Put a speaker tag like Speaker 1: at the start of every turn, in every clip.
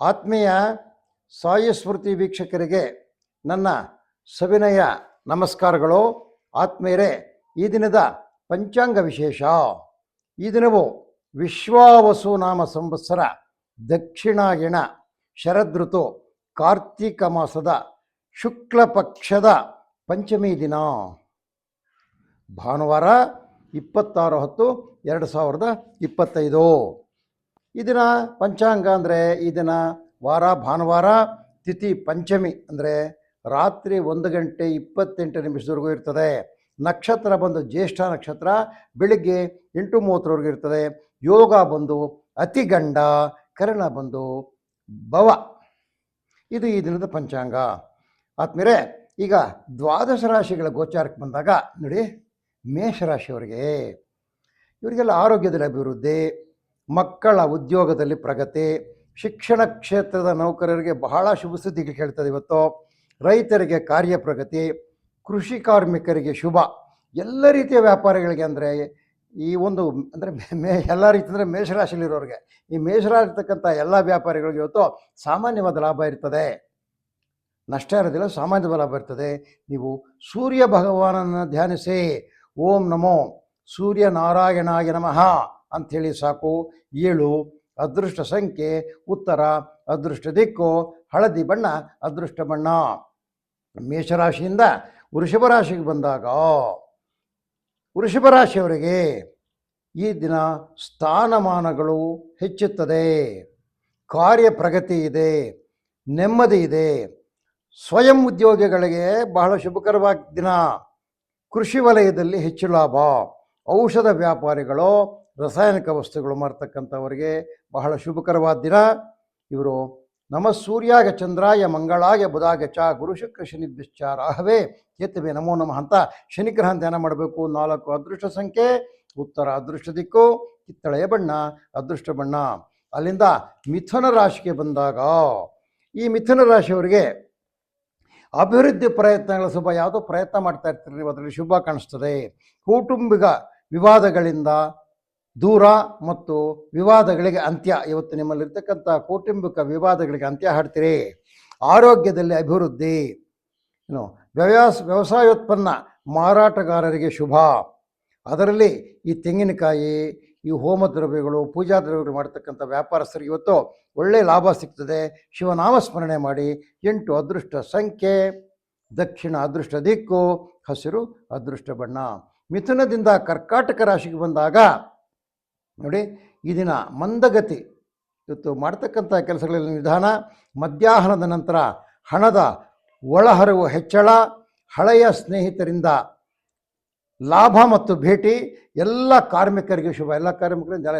Speaker 1: ಆತ್ಮೀಯ ಸಾಯಿ ಸ್ಮೃತಿ ವೀಕ್ಷಕರಿಗೆ ನನ್ನ ಸವಿನಯ ನಮಸ್ಕಾರಗಳು. ಆತ್ಮೀಯರೇ, ಈ ದಿನದ ಪಂಚಾಂಗ ವಿಶೇಷ. ಈ ದಿನವು ವಿಶ್ವಾವಸು ನಾಮ ಸಂವತ್ಸರ ದಕ್ಷಿಣಾಯಣ ಶರದೃತು ಕಾರ್ತೀಕ ಮಾಸದ ಶುಕ್ಲ ಪಕ್ಷದ ಪಂಚಮಿ ದಿನ. ಭಾನುವಾರ ಇಪ್ಪತ್ತಾರು ಹತ್ತು ಎರಡು ಸಾವಿರದ ಇಪ್ಪತ್ತೈದು. ಈ ದಿನ ಪಂಚಾಂಗ ಅಂದರೆ ಈ ದಿನ ವಾರ, ಭಾನುವಾರ, ತಿಥಿ ಪಂಚಮಿ ಅಂದರೆ ರಾತ್ರಿ ಒಂದು ಗಂಟೆ ಇಪ್ಪತ್ತೆಂಟು ನಿಮಿಷದವರೆಗೂ ಇರ್ತದೆ. ನಕ್ಷತ್ರ ಬಂದು ಜ್ಯೇಷ್ಠ ನಕ್ಷತ್ರ, ಬೆಳಿಗ್ಗೆ ಎಂಟು ಮೂವತ್ತರವರೆಗೂ ಇರ್ತದೆ. ಯೋಗ ಬಂದು ಅತಿಗಂಡ ಕರ್ಣ ಬಂದು ಭವ. ಇದು ಈ ದಿನದ ಪಂಚಾಂಗ. ಆದ್ಮೇಲೆ ಈಗ ದ್ವಾದಶ ರಾಶಿಗಳ ಗೋಚಾರಕ್ಕೆ ಬಂದಾಗ ನೋಡಿ ಮೇಷರಾಶಿಯವರಿಗೆ ಇವರಿಗೆಲ್ಲ ಆರೋಗ್ಯದಲ್ಲಿ ಅಭಿವೃದ್ಧಿ ಮಕ್ಕಳ ಉದ್ಯೋಗದಲ್ಲಿ ಪ್ರಗತಿ, ಶಿಕ್ಷಣ ಕ್ಷೇತ್ರದ ನೌಕರರಿಗೆ ಬಹಳ ಶುಭ ಸುದ್ದಿಗಳು ಕೇಳ್ತದೆ ಇವತ್ತು. ರೈತರಿಗೆ ಕಾರ್ಯ ಪ್ರಗತಿ, ಕೃಷಿ ಕಾರ್ಮಿಕರಿಗೆ ಶುಭ. ಎಲ್ಲ ರೀತಿಯ ವ್ಯಾಪಾರಿಗಳಿಗೆ ಅಂದರೆ ಈ ಒಂದು ಅಂದರೆ ಮೇ ಎಲ್ಲ ರೀತಿ ಅಂದರೆ ಮೇಷರಾಶಿಯಲ್ಲಿರೋರಿಗೆ. ಈ ಮೇಷರಾಶಿ ಇರ್ತಕ್ಕಂಥ ಎಲ್ಲ ವ್ಯಾಪಾರಿಗಳಿಗೆ ಇವತ್ತು ಸಾಮಾನ್ಯವಾದ ಲಾಭ ಇರ್ತದೆ. ನಷ್ಟ ಇರೋದಿಲ್ಲ, ಸಾಮಾನ್ಯವಾದ ಲಾಭ ಇರ್ತದೆ. ನೀವು ಸೂರ್ಯ ಭಗವಾನನ ಧ್ಯಾನಿಸಿ. ಓಂ ನಮೋ. ಸೂರ್ಯ ನಾರಾಯಣಾಯ ನಮಃ. ಅಂಥೇಳಿ ಸಾಕು. ಏಳು, ಅದೃಷ್ಟ ಸಂಖ್ಯೆ, ಉತ್ತರ, ಅದೃಷ್ಟ ದಿಕ್ಕು, ಹಳದಿ ಬಣ್ಣ, ಅದೃಷ್ಟ ಬಣ್ಣ. ಮೇಷರಾಶಿಯಿಂದ ವೃಷಭ ರಾಶಿಗೆ ಬಂದಾಗ, ವೃಷಭ ರಾಶಿಯವರಿಗೆ ಈ ದಿನ ಸ್ಥಾನಮಾನಗಳು ಹೆಚ್ಚುತ್ತದೆ. ಕಾರ್ಯ ಪ್ರಗತಿ ಇದೆ, ನೆಮ್ಮದಿ ಇದೆ. ಸ್ವಯಂ ಉದ್ಯೋಗಿಗಳಿಗೆ ಬಹಳ ಶುಭಕರವಾದ ದಿನ. ಕೃಷಿ ವಲಯದಲ್ಲಿ ಹೆಚ್ಚು ಲಾಭ. ಔಷಧ ವ್ಯಾಪಾರಿಗಳು ರಾಸಾಯನಿಕ ವಸ್ತುಗಳು ಮಾರ್ತಕ್ಕಂಥವರಿಗೆ ಬಹಳ ಶುಭಕರವಾದ ದಿನ. ಇವರು ನಮ ಸೂರ್ಯಾಗ ಚಂದ್ರಾಯ ಮಂಗಳಾಯ ಬುಧಾಗ ಚ ಗುರು ಶುಕ್ರ ಶನಿಭ್ಯಶ್ಚ ರಾಹವೇ. ಕೇತವೆ ನಮೋ ನಮಃ ಅಂತ ಶನಿಗ್ರಹ ಧ್ಯಾನ ಮಾಡಬೇಕು. ನಾಲ್ಕು ಅದೃಷ್ಟ ಸಂಖ್ಯೆ, ಉತ್ತರ ಅದೃಷ್ಟ ದಿಕ್ಕು, ಕಿತ್ತಳೆಯ ಬಣ್ಣ, ಅದೃಷ್ಟ ಬಣ್ಣ. ಅಲ್ಲಿಂದ ಮಿಥುನ ರಾಶಿಗೆ ಬಂದಾಗ ಈ ಮಿಥುನ ರಾಶಿಯವರಿಗೆ ಅಭಿವೃದ್ಧಿ ಪ್ರಯತ್ನಗಳ ಶುಭ, ಯಾವುದೋ ಪ್ರಯತ್ನ ಮಾಡ್ತಾ ಇರ್ತೀರಿ, ಅದರಲ್ಲಿ ಶುಭ ಕಾಣಿಸ್ತದೆ. ಕೌಟುಂಬಿಕ ವಿವಾದಗಳಿಂದ ದೂರ ಮತ್ತು ವಿವಾದಗಳಿಗೆ ಅಂತ್ಯ. ಇವತ್ತು ನಿಮ್ಮಲ್ಲಿರ್ತಕ್ಕಂಥ ಕೌಟುಂಬಿಕ ವಿವಾದಗಳಿಗೆ ಅಂತ್ಯ ಹಾಡ್ತೀರಿ. ಆರೋಗ್ಯದಲ್ಲಿ ಅಭಿವೃದ್ಧಿ. ಏನು, ವ್ಯವಸ್, ವ್ಯವಸಾಯೋತ್ಪನ್ನ ಮಾರಾಟಗಾರರಿಗೆ ಶುಭ. ಅದರಲ್ಲಿ ಈ ತೆಂಗಿನಕಾಯಿ, ಈ ಹೋಮ ದ್ರವ್ಯಗಳು ಪೂಜಾ ದ್ರವ್ಯಗಳು ಮಾಡ್ತಕ್ಕಂಥ ವ್ಯಾಪಾರಸ್ಥರಿಗೆ ಇವತ್ತು ಒಳ್ಳೆಯ ಲಾಭ ಸಿಗ್ತದೆ. ಶಿವನಾಮ ಸ್ಮರಣೆ ಮಾಡಿ, ಎಂಟು ಅದೃಷ್ಟ ಸಂಖ್ಯೆ, ದಕ್ಷಿಣ ಅದೃಷ್ಟ ದಿಕ್ಕು, ಹಸಿರು ಅದೃಷ್ಟ ಬಣ್ಣ. ಮಿಥುನದಿಂದ ಕರ್ಕಾಟಕ ರಾಶಿಗೆ ಬಂದಾಗ ನೋಡಿ, ಈ ದಿನ ಮಂದಗತಿ. ಇವತ್ತು ಮಾಡ್ತಕ್ಕಂಥ ಕೆಲಸಗಳಲ್ಲಿ ನಿಧಾನ. ಮಧ್ಯಾಹ್ನದ ನಂತರ ಹಣದ ಒಳಹರಿವು ಹೆಚ್ಚಳ, ಹಳೆಯ ಸ್ನೇಹಿತರಿಂದ ಲಾಭ ಮತ್ತು ಭೇಟಿ, ಎಲ್ಲ ಕಾರ್ಮಿಕರಿಗೆ ಶುಭ. ಎಲ್ಲ ಕಾರ್ಮಿಕರಿಗೆ ಜಲ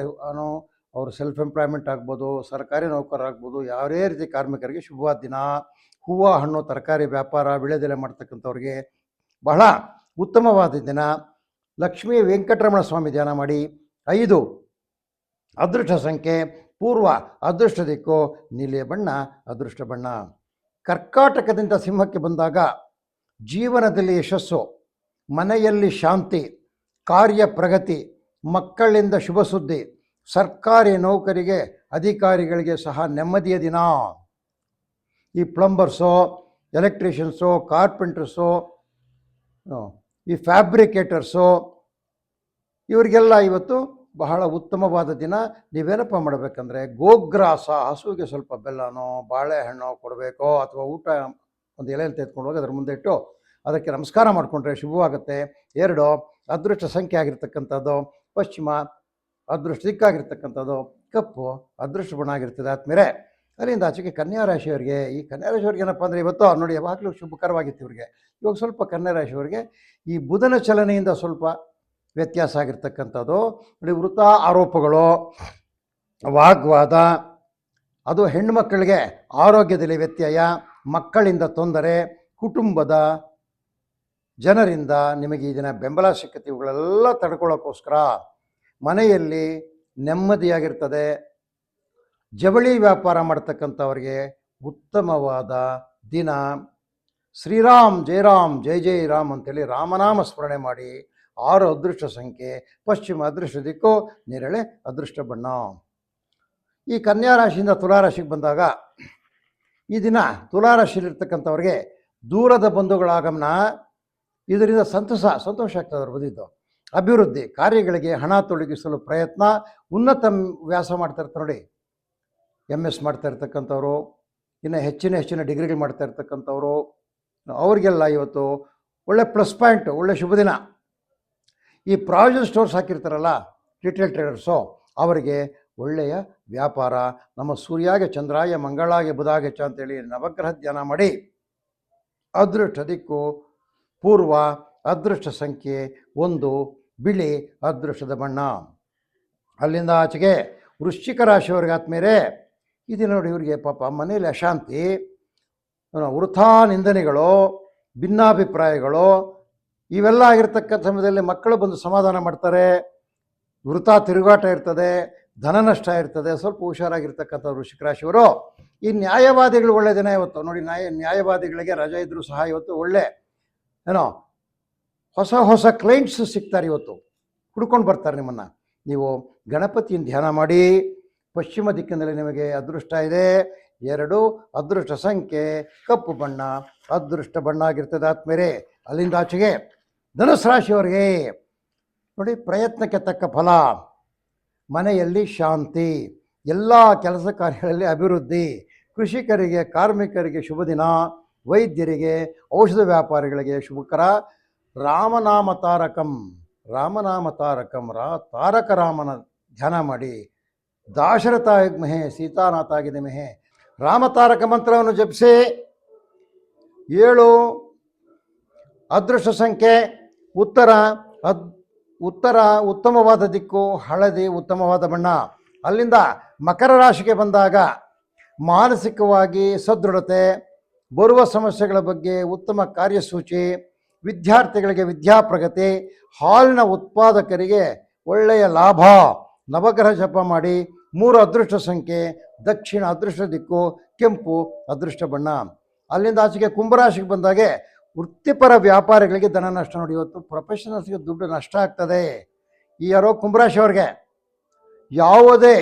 Speaker 1: ಅವರು ಸೆಲ್ಫ್ ಎಂಪ್ಲಾಯ್ಮೆಂಟ್ ಆಗ್ಬೋದು, ಸರ್ಕಾರಿ ನೌಕರರಾಗ್ಬೋದು ಯಾವುದೇ ರೀತಿ ಕಾರ್ಮಿಕರಿಗೆ ಶುಭ ದಿನ. ಹೂವು, ಹಣ್ಣು, ತರಕಾರಿ, ವ್ಯಾಪಾರ ವಿಳೆದೆಲೆ ಮಾಡ್ತಕ್ಕಂಥವ್ರಿಗೆ ಬಹಳ ಉತ್ತಮವಾದ ದಿನ. ಲಕ್ಷ್ಮೀ ವೆಂಕಟರಮಣ ಸ್ವಾಮಿ ಧ್ಯಾನ ಮಾಡಿ. ಐದು ಅದೃಷ್ಟ ಸಂಖ್ಯೆ ಪೂರ್ವ ಅದೃಷ್ಟ ದಿಕ್ಕು ನೀಲಿಯ ಬಣ್ಣ, ಅದೃಷ್ಟ ಬಣ್ಣ. ಕರ್ಕಾಟಕದಿಂದ ಸಿಂಹಕ್ಕೆ ಬಂದಾಗ ಜೀವನದಲ್ಲಿ ಯಶಸ್ಸು, ಮನೆಯಲ್ಲಿ ಶಾಂತಿ, ಕಾರ್ಯ ಪ್ರಗತಿ, ಮಕ್ಕಳಿಂದ ಶುಭ ಸುದ್ದಿ, ಸರ್ಕಾರಿ ನೌಕರಿಗೆ, ಅಧಿಕಾರಿಗಳಿಗೆ ಸಹ ನೆಮ್ಮದಿಯ ದಿನ. ಈ ಪ್ಲಂಬರ್ಸು, ಎಲೆಕ್ಟ್ರಿಷಿಯನ್ಸು, ಕಾರ್ಪೆಂಟರ್ಸು, ಈ ಫ್ಯಾಬ್ರಿಕೇಟರ್ಸು, ಇವರಿಗೆಲ್ಲ ಇವತ್ತು ಬಹಳ ಉತ್ತಮವಾದ ದಿನ. ನೀವೇನಪ್ಪ ಮಾಡಬೇಕಂದ್ರೆ ಗೋಗ್ರಾಸ, ಹಸುವಿಗೆ ಸ್ವಲ್ಪ ಬೆಲ್ಲನೋ, ಬಾಳೆಹಣ್ಣು ಕೊಡಬೇಕೋ ಅಥವಾ ಊಟ ಒಂದು ಎಲೆಯಲ್ಲಿ ತೆಗೆದುಕೊಂಡು ಹೋಗಿ ಅದರ ಮುಂದೆ ಇಟ್ಟು ಅದಕ್ಕೆ ನಮಸ್ಕಾರ ಮಾಡಿಕೊಂಡ್ರೆ ಶುಭವಾಗುತ್ತೆ. ಎರಡು, ಅದೃಷ್ಟ ಸಂಖ್ಯೆ ಆಗಿರ್ತಕ್ಕಂಥದ್ದು. ಪಶ್ಚಿಮ, ಅದೃಷ್ಟ ದಿಕ್ಕಾಗಿರ್ತಕ್ಕಂಥದ್ದು. ಕಪ್ಪು, ಅದೃಷ್ಟ ಬಣ್ಣ ಆಗಿರ್ತದೆ. ಆದ್ಮೇಲೆ ಅಲ್ಲಿಂದ ಆಚೆಗೆ ಕನ್ಯಾ ರಾಶಿಯವರಿಗೆ, ಈ ಕನ್ಯಾ ರಾಶಿಯವ್ರಿಗೆ ಏನಪ್ಪ ಅಂದರೆ ಇವತ್ತು ನೋಡಿ ಯಾವಾಗಲೂ ಶುಭಕರವಾಗಿತ್ತು ಇವ್ರಿಗೆ. ಇವಾಗ ಸ್ವಲ್ಪ ಕನ್ಯಾ ರಾಶಿಯವರಿಗೆ ಈ ಬುಧನ ಚಲನೆಯಿಂದ ಸ್ವಲ್ಪ ವ್ಯತ್ಯಾಸ ಆಗಿರ್ತಕ್ಕಂಥದ್ದು. ನೋಡಿ, ವೃತ ಆರೋಪಗಳು, ವಾಗ್ವಾದ, ಅದು ಹೆಣ್ಣುಮಕ್ಕಳಿಗೆ ಆರೋಗ್ಯದಲ್ಲಿ ವ್ಯತ್ಯಯ, ಮಕ್ಕಳಿಂದ ತೊಂದರೆ, ಕುಟುಂಬದ ಜನರಿಂದ ನಿಮಗೆ ಈ ದಿನ ಬೆಂಬಲ ಸಿಕ್ಕತ್ತೆ. ಇವುಗಳೆಲ್ಲ ತಡ್ಕೊಳ್ಳೋಕ್ಕೋಸ್ಕರ ಮನೆಯಲ್ಲಿ ನೆಮ್ಮದಿಯಾಗಿರ್ತದೆ. ಜವಳಿ ವ್ಯಾಪಾರ ಮಾಡ್ತಕ್ಕಂಥವ್ರಿಗೆ ಉತ್ತಮವಾದ ದಿನ. ಶ್ರೀರಾಮ್, ಜಯರಾಮ್, ಜೈ ಜೈ ರಾಮ್ ಅಂತೇಳಿ ರಾಮನಾಮ ಸ್ಮರಣೆ ಮಾಡಿ ಆರು ಅದೃಷ್ಟ ಸಂಖ್ಯೆ, ಪಶ್ಚಿಮ ಅದೃಷ್ಟ ದಿಕ್ಕು, ನೇರಳೆ ಅದೃಷ್ಟ ಬಣ್ಣ. ಈ ಕನ್ಯಾ ರಾಶಿಯಿಂದ ತುಲಾ ರಾಶಿಗೆ ಬಂದಾಗ, ಈ ದಿನ ತುಲಾರಾಶಿಯಲ್ಲಿರ್ತಕ್ಕಂಥವ್ರಿಗೆ ದೂರದ ಬಂಧುಗಳ ಆಗಮನ, ಇದರಿಂದ ಸಂತಸ, ಸಂತೋಷ ಆಗ್ತದೆ ಅವ್ರು ಬಂದಿದ್ದು. ಅಭಿವೃದ್ಧಿ ಕಾರ್ಯಗಳಿಗೆ ಹಣ ತೊಡಗಿಸಲು ಪ್ರಯತ್ನ, ಉನ್ನತ ವ್ಯಾಸ ಮಾಡ್ತಾ ಇರ್ತಾರೆ ನೋಡಿ. ಎಂ ಎಸ್ ಮಾಡ್ತಾ ಇರ್ತಕ್ಕಂಥವ್ರು, ಇನ್ನು ಹೆಚ್ಚಿನ ಹೆಚ್ಚಿನ ಡಿಗ್ರಿಗಳು ಮಾಡ್ತಾ ಇರ್ತಕ್ಕಂಥವ್ರು, ಅವ್ರಿಗೆಲ್ಲ ಇವತ್ತು ಒಳ್ಳೆ ಪ್ಲಸ್ ಪಾಯಿಂಟ್ ಒಳ್ಳೆ ಶುಭ ದಿನ ಈ ಪ್ರಾವಿಷನ್ ಸ್ಟೋರ್ಸ್ ಹಾಕಿರ್ತಾರಲ್ಲ, ರಿಟೇಲ್ ಟ್ರೇಡರ್ಸು, ಅವರಿಗೆ ಒಳ್ಳೆಯ ವ್ಯಾಪಾರ, ನಮ್ಮ ಸೂರ್ಯಾಗೆ ಚಂದ್ರಾಯ ಮಂಗಳಾಗೆ ಬುಧಾಗೆ ಚ ಅಂತೇಳಿ ನವಗ್ರಹ ಧ್ಯಾನ ಮಾಡಿ, ಅದೃಷ್ಟ ದಿಕ್ಕು, ಪೂರ್ವ ಅದೃಷ್ಟ ಸಂಖ್ಯೆ ಒಂದು, ಬಿಳಿ ಅದೃಷ್ಟದ ಬಣ್ಣ. ಅಲ್ಲಿಂದ ಆಚೆಗೆ ವೃಶ್ಚಿಕ ರಾಶಿಯವ್ರಿಗೆ ಆದ್ಮೇಲೆ ಇದು ನೋಡಿ ಇವರಿಗೆ ಪಾಪ ಮನೇಲಿ ಅಶಾಂತಿ ವೃಥಾ ನಿಂದನೆಗಳು, ಭಿನ್ನಾಭಿಪ್ರಾಯಗಳು ಇವೆಲ್ಲ ಆಗಿರ್ತಕ್ಕಂಥ ಸಮಯದಲ್ಲಿ ಮಕ್ಕಳು ಬಂದು ಸಮಾಧಾನ ಮಾಡ್ತಾರೆ. ವೃತ ತಿರುಗಾಟ ಇರ್ತದೆ, ಧನ ನಷ್ಟ ಇರ್ತದೆ, ಸ್ವಲ್ಪ ಹುಷಾರಾಗಿರ್ತಕ್ಕಂಥ ವೃಷಿಕರಾಶಿಯವರು ಈ ನ್ಯಾಯವಾದಿಗಳು ಒಳ್ಳೆ ದಿನ ಇವತ್ತು. ನೋಡಿ, ನ್ಯಾಯ, ನ್ಯಾಯವಾದಿಗಳಿಗೆ ರಜೆ ಇದ್ದರೂ ಸಹ ಇವತ್ತು ಒಳ್ಳೆ, ಏನೋ, ಹೊಸ ಹೊಸ ಕ್ಲೈಂಟ್ಸ್ ಸಿಗ್ತಾರೆ ಇವತ್ತು. ಹುಡ್ಕೊಂಡು ಬರ್ತಾರೆ ನಿಮ್ಮನ್ನು. ನೀವು ಗಣಪತಿಯನ್ನು ಧ್ಯಾನ ಮಾಡಿ, ಪಶ್ಚಿಮ ದಿಕ್ಕಿನಲ್ಲಿ ನಿಮಗೆ ಅದೃಷ್ಟ ಇದೆ. ಎರಡು, ಅದೃಷ್ಟ ಸಂಖ್ಯೆ, ಕಪ್ಪು ಬಣ್ಣ, ಅದೃಷ್ಟ ಬಣ್ಣ ಆಗಿರ್ತದೆ ಆದ್ಮೇಲೆ ಅಲ್ಲಿಂದ ಆಚೆಗೆ ಧನುಸ್ ರಾಶಿಯವರಿಗೆ ನೋಡಿ ಪ್ರಯತ್ನಕ್ಕೆ ತಕ್ಕ ಫಲ. ಮನೆಯಲ್ಲಿ ಶಾಂತಿ, ಎಲ್ಲ ಕೆಲಸ ಕಾರ್ಯಗಳಲ್ಲಿ ಅಭಿವೃದ್ಧಿ, ಕೃಷಿಕರಿಗೆ, ಕಾರ್ಮಿಕರಿಗೆ ಶುಭ ದಿನ, ವೈದ್ಯರಿಗೆ, ಔಷಧ ವ್ಯಾಪಾರಿಗಳಿಗೆ ಶುಭಕರ. ರಾಮನಾಮ ತಾರಕಂ ರಾಮನಾಮ ತಾರಕಂ, ರಾ, ತಾರಕ ರಾಮನ ಧ್ಯಾನ ಮಾಡಿ. ದಾಶರಥಾಗ್ಮಹೆ ಸೀತಾನಾಥಾಗಿದೆ ರಾಮ ರಾಮತಾರಕ ಮಂತ್ರವನ್ನು ಜಪಿಸಿ. ಏಳು, ಅದೃಷ್ಟ ಸಂಖ್ಯೆ. ಉತ್ತರ, ಅದ್, ಉತ್ತರ ಉತ್ತಮವಾದ ದಿಕ್ಕು, ಹಳದಿ ಉತ್ತಮವಾದ ಬಣ್ಣ. ಅಲ್ಲಿಂದ ಮಕರ ರಾಶಿಗೆ ಬಂದಾಗ ಮಾನಸಿಕವಾಗಿ ಸದೃಢತೆ, ಬರುವ ಸಮಸ್ಯೆಗಳ ಬಗ್ಗೆ ಉತ್ತಮ ಕಾರ್ಯಸೂಚಿ, ವಿದ್ಯಾರ್ಥಿಗಳಿಗೆ ವಿದ್ಯಾಪ್ರಗತಿ, ಹಾಲಿನ ಉತ್ಪಾದಕರಿಗೆ ಒಳ್ಳೆಯ ಲಾಭ. ನವಗ್ರಹ ಜಪ ಮಾಡಿ, ಮೂರು ಅದೃಷ್ಟ ಸಂಖ್ಯೆ, ದಕ್ಷಿಣ ಅದೃಷ್ಟ ದಿಕ್ಕು, ಕೆಂಪು ಅದೃಷ್ಟ ಬಣ್ಣ. ಅಲ್ಲಿಂದ ಆಚೆಗೆ ಕುಂಭರಾಶಿಗೆ ಬಂದಾಗೆ ವೃತ್ತಿಪರ ವ್ಯಾಪಾರಿಗಳಿಗೆ ಧನ ನಷ್ಟ ನೋಡಿ. ಇವತ್ತು ಪ್ರೊಫೆಷನಲ್ಸ್ಗೆ ದುಡ್ಡು ನಷ್ಟ ಆಗ್ತದೆ. ಈ ಯಾರೋ ಕುಂಭರಾಶಿಯವ್ರಿಗೆ ಯಾವುದೇ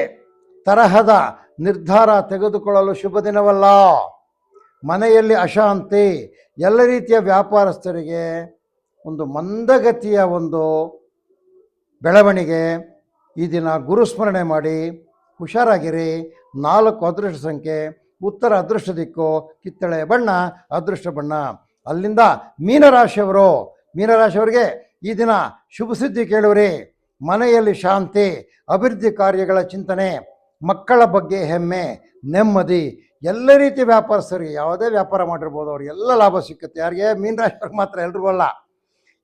Speaker 1: ತರಹದ ನಿರ್ಧಾರ ತೆಗೆದುಕೊಳ್ಳಲು ಶುಭ ದಿನವಲ್ಲ. ಮನೆಯಲ್ಲಿ ಅಶಾಂತಿ, ಎಲ್ಲ ರೀತಿಯ ವ್ಯಾಪಾರಸ್ಥರಿಗೆ ಒಂದು ಮಂದಗತಿಯ ಒಂದು ಬೆಳವಣಿಗೆ ಈ ದಿನ ಗುರುಸ್ಮರಣೆ ಮಾಡಿ. ಹುಷಾರಾಗಿರಿ. ನಾಲ್ಕು ಅದೃಷ್ಟ ಸಂಖ್ಯೆ, ಉತ್ತರ ಅದೃಷ್ಟ ದಿಕ್ಕು, ಕಿತ್ತಳೆ ಬಣ್ಣ, ಅದೃಷ್ಟ ಬಣ್ಣ. ಅಲ್ಲಿಂದ ಮೀನರಾಶಿಯವರು, ಮೀನರಾಶಿಯವರಿಗೆ ಈ ದಿನ ಶುಭ ಸುದ್ದಿ ಕೇಳುವರಿ. ಮನೆಯಲ್ಲಿ ಶಾಂತಿ, ಅಭಿವೃದ್ಧಿ ಕಾರ್ಯಗಳ ಚಿಂತನೆ, ಮಕ್ಕಳ ಬಗ್ಗೆ ಹೆಮ್ಮೆ, ನೆಮ್ಮದಿ, ಎಲ್ಲ ರೀತಿಯ ವ್ಯಾಪಾರಸ್ಥರಿಗೆ ಯಾವುದೇ ವ್ಯಾಪಾರ ಮಾಡಿರ್ಬೋದು ಅವ್ರಿಗೆಲ್ಲ ಲಾಭ ಸಿಕ್ಕುತ್ತೆ. ಯಾರಿಗೆ? ಮೀನರಾಶಿಯವ್ರಿಗೆ ಮಾತ್ರ ಎಲ್ರಿಗೂ ಅಲ್ಲ.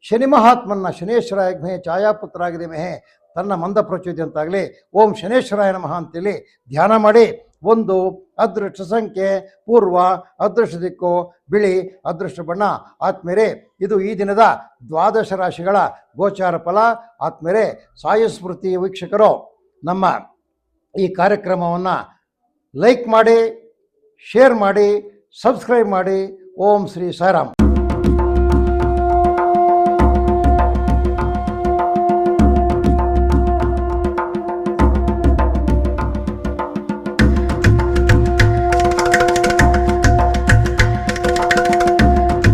Speaker 1: ಶನಿ ಮಹಾತ್ಮನ್ನ ಶನೇಶ್ವರ ಯಜ್ಞೆ ಛಾಯಾಪುತ್ರ ಆಗಿದೆ ಮಹೆ, ತನ್ನ ಮಂದ ಪ್ರಚೋದಿ ಅಂತಾಗಲಿ ಓಂ ಶನೇಶ್ವರಾಯ ನಮಃ ಅಂತೇಳಿ ಧ್ಯಾನ ಮಾಡಿ. ಒಂದು ಅದೃಷ್ಟ ಸಂಖ್ಯೆ, ಪೂರ್ವ ಅದೃಷ್ಟ ದಿಕ್ಕು, ಬಿಳಿ ಅದೃಷ್ಟ ಬಣ್ಣ. ಆತ್ಮೇರೆ ಇದು ಈ ದಿನದ ದ್ವಾದಶ ರಾಶಿಗಳ ಗೋಚಾರ ಫಲ. ಆತ್ಮೇರೆ ಸಾಯುಸ್ಮೃತಿ ವೀಕ್ಷಕರು, ನಮ್ಮ ಈ ಕಾರ್ಯಕ್ರಮವನ್ನು ಲೈಕ್ ಮಾಡಿ, ಶೇರ್ ಮಾಡಿ, ಸಬ್ಸ್ಕ್ರೈಬ್ ಮಾಡಿ. ಓಂ ಶ್ರೀ ಸಾಯಿರಾಮ್.